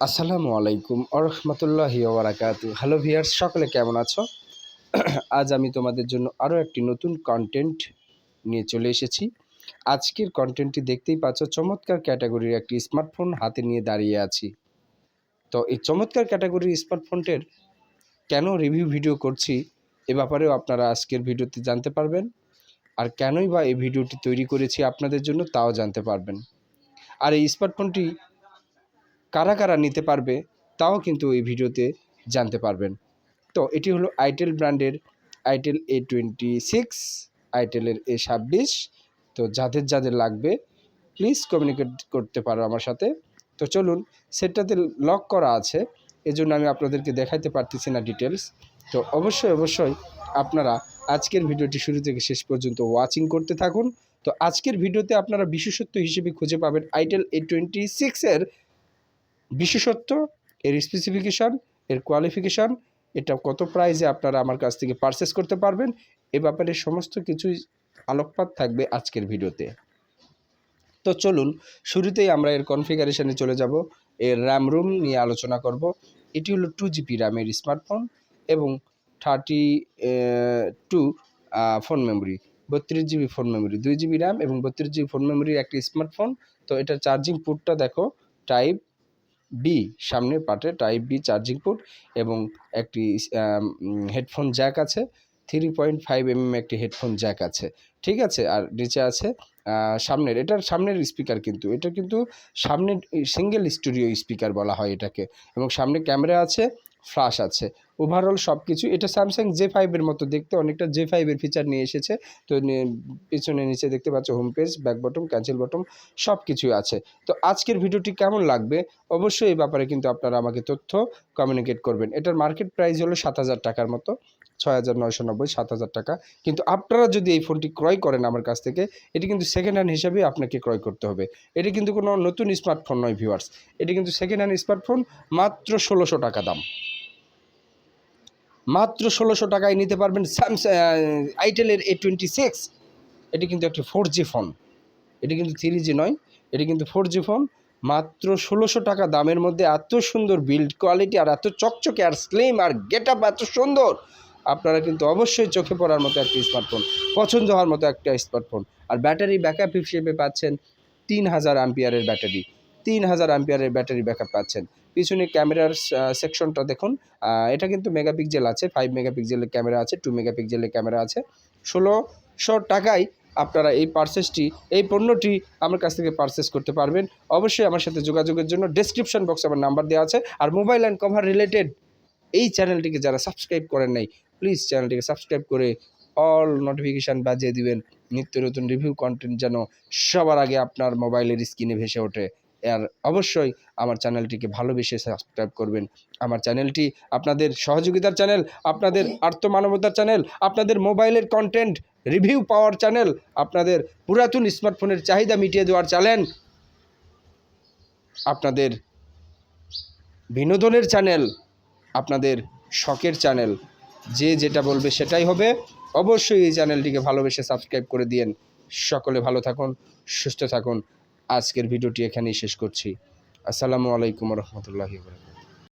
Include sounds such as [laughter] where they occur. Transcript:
আসসালামু আলাইকুম আরহামতুল্লাহি ওবরাকাতু হ্যালো ভিয়ার্স সকলে কেমন আছো? [clears throat] আজ আমি তোমাদের জন্য আরও একটি নতুন কন্টেন্ট নিয়ে চলে এসেছি। আজকের কন্টেন্টটি দেখতেই পাচ্ছ, চমৎকার ক্যাটাগরির একটি স্মার্টফোন হাতে নিয়ে দাঁড়িয়ে আছি। তো এই চমৎকার ক্যাটাগরির স্মার্টফোনটির কেন রিভিউ ভিডিও করছি, এ ব্যাপারেও আপনারা আজকের ভিডিওতে জানতে পারবেন। আর কেনই বা এই ভিডিওটি তৈরি করেছি আপনাদের জন্য তাও জানতে পারবেন। আর এই স্মার্টফোনটি কারা কারা নিতে পারবে তাও কিন্তু এই ভিডিওতে জানতে পারবেন। তো এটি হলো আইটেল ব্র্যান্ডের আইটেল এ টোয়েন্টি সিক্স আইটেলের এ ছাব্বিশ। তো যাদের যাদের লাগবে প্লিজ কমিউনিকেট করতে পারো আমার সাথে। তো চলুন, সেটটাতে লক করা আছে। এজন্য আমি আপনাদেরকে দেখাইতে পারতেছি না ডিটেলস তো অবশ্যই অবশ্যই আপনারা আজকের ভিডিওটি শুরু থেকে শেষ পর্যন্ত ওয়াচিং করতে থাকুন। তো আজকের ভিডিওতে আপনারা বিশেষত্ব হিসেবে খুঁজে পাবেন আইটেল এ টোয়েন্টি সিক্সের বিশেষত্ব, এর স্পেসিফিকেশান এর কোয়ালিফিকেশান এটা কত প্রাইসে আপনারা আমার কাছ থেকে পারচেস করতে পারবেন, এ ব্যাপারে সমস্ত কিছুই আলোকপাত থাকবে আজকের ভিডিওতে। তো চলুন, শুরুতেই আমরা এর কনফিগারেশনে চলে যাব, এর র্যাম রুম নিয়ে আলোচনা করব। এটি হলো টু জিবি র্যামের স্মার্টফোন এবং থার্টি টু ফোন মেমোরি বত্রিশ জিবি ফোন মেমোরি দুই জিবি র্যাম এবং বত্রিশ জিবি ফোন মেমোরির একটি স্মার্টফোন তো এটা চার্জিং পোর্টটা দেখো টাইপ বি সামনের পার্টে টাইপ বি চার্জিং পোর্ট এবং একটি হেডফোন জ্যাক আছে। থ্রি পয়েন্ট ফাইভ এমএম একটি হেডফোন জ্যাক আছে। ঠিক আছে? আর নিচে আছে সামনের। এটার সামনের স্পিকার কিন্তু, এটা কিন্তু সামনের সিঙ্গেল স্টুডিও স্পিকার বলা হয় এটাকে। এবং সামনে ক্যামেরা আছে ফ্লাশ আছে। ওভারঅল সব কিছু এটা স্যামসাং জে ফাইভের মতো দেখতে, অনেকটা জে ফাইভের ফিচার নিয়ে এসেছে। তো পিছনে নিচে দেখতে পাচ্ছ home page back button cancel button সব কিছুই আছে। তো আজকের ভিডিওটি কেমন লাগবে? অবশ্যই এই ব্যাপারে কিন্তু আপনারা আমাকে তথ্য কমিউনিকেট করবেন। এটার মার্কেট প্রাইস হলো সাত হাজার টাকার মতো, ছয় হাজার নয়শো নব্বই, সাত হাজার টাকা। কিন্তু আপনারা যদি এই ফোনটি ক্রয় করেন আমার কাছ থেকে, এটি কিন্তু সেকেন্ড হ্যান্ড হিসাবে আপনাকে ক্রয় করতে হবে। এটি কিন্তু কোনো নতুন স্মার্টফোন নয় ভিউয়ার্স এটি কিন্তু সেকেন্ড হ্যান্ড স্মার্টফোন মাত্র ষোলোশো টাকা দাম। মাত্র ষোলোশো টাকায় নিতে পারবেন স্যামসাং আইটেলের এ টোয়েন্টি সিক্স এটি কিন্তু একটি ফোর জি ফোন এটি কিন্তু থ্রি জি নয়, এটি কিন্তু ফোর জি ফোন মাত্র ষোলোশো টাকা দামের মধ্যে এত সুন্দর বিল্ড কোয়ালিটি আর এত চকচকে আর স্লিম আর গেট আপ এত সুন্দর। আপনারা কিন্তু অবশ্যই চোখে পড়ার মতো একটি স্মার্টফোন পছন্দ হওয়ার মতো একটা স্মার্টফোন আর ব্যাটারি ব্যাকআপ হিসেবে পাচ্ছেন তিন হাজার আম্পিয়ারের ব্যাটারি তিন হাজার আম্পিয়ারের ব্যাটারি ব্যাকআপ পাচ্ছেন। পিছনে ক্যামেরার সেকশনটা দেখুন। এটা কিন্তু মেগাপিক্সেল আছে ফাইভ মেগাপিক্সেলের ক্যামেরা আছে টু মেগাপিক্সেলের ক্যামেরা আছে। ষোলোশো টাকায় আপনারা এই পার্সেসটি, এই পণ্যটি আমার কাছ থেকে পারচেস করতে পারবেন। অবশ্যই আমার সাথে যোগাযোগের জন্য ডেসক্রিপশন বক্সে আমার নাম্বার দেওয়া আছে। আর মোবাইল অ্যান্ড কভার রিলেটেড এই চ্যানেলটিকে যারা সাবস্ক্রাইব করেন নাই প্লিজ চ্যানেলটিকে সাবস্ক্রাইব করে অল নোটিফিকেশান বাজিয়ে দিবেন। নিত্য নতুন রিভিউ কন্টেন্ট যেন সবার আগে আপনার মোবাইলের স্ক্রিনে ভেসে ওঠে। আর অবশ্যই আমার চ্যানেলটিকে ভালোবেসে সাবস্ক্রাইব করবেন। আমার চ্যানেলটি আপনাদের সহযোগিতার চ্যানেল আপনাদের আর্থমানবতার চ্যানেল আপনাদের মোবাইলের কন্টেন্ট রিভিউ পাওয়ার চ্যানেল আপনাদের পুরাতন স্মার্টফোনের চাহিদা মিটিয়ে দেওয়ার চ্যানেল আপনাদের বিনোদনের চ্যানেল আপনাদের শখের চ্যানেল যে যেটা বলবে সেটাই হবে। অবশ্যই এই চ্যানেলটিকে ভালোবেসে সাবস্ক্রাইব করে দিয়েন। সকলে ভালো থাকুন, সুস্থ থাকুন। আজকের ভিডিওটি এখানেই শেষ করছি। আসসালামু আলাইকুম রহমতুল্লাহি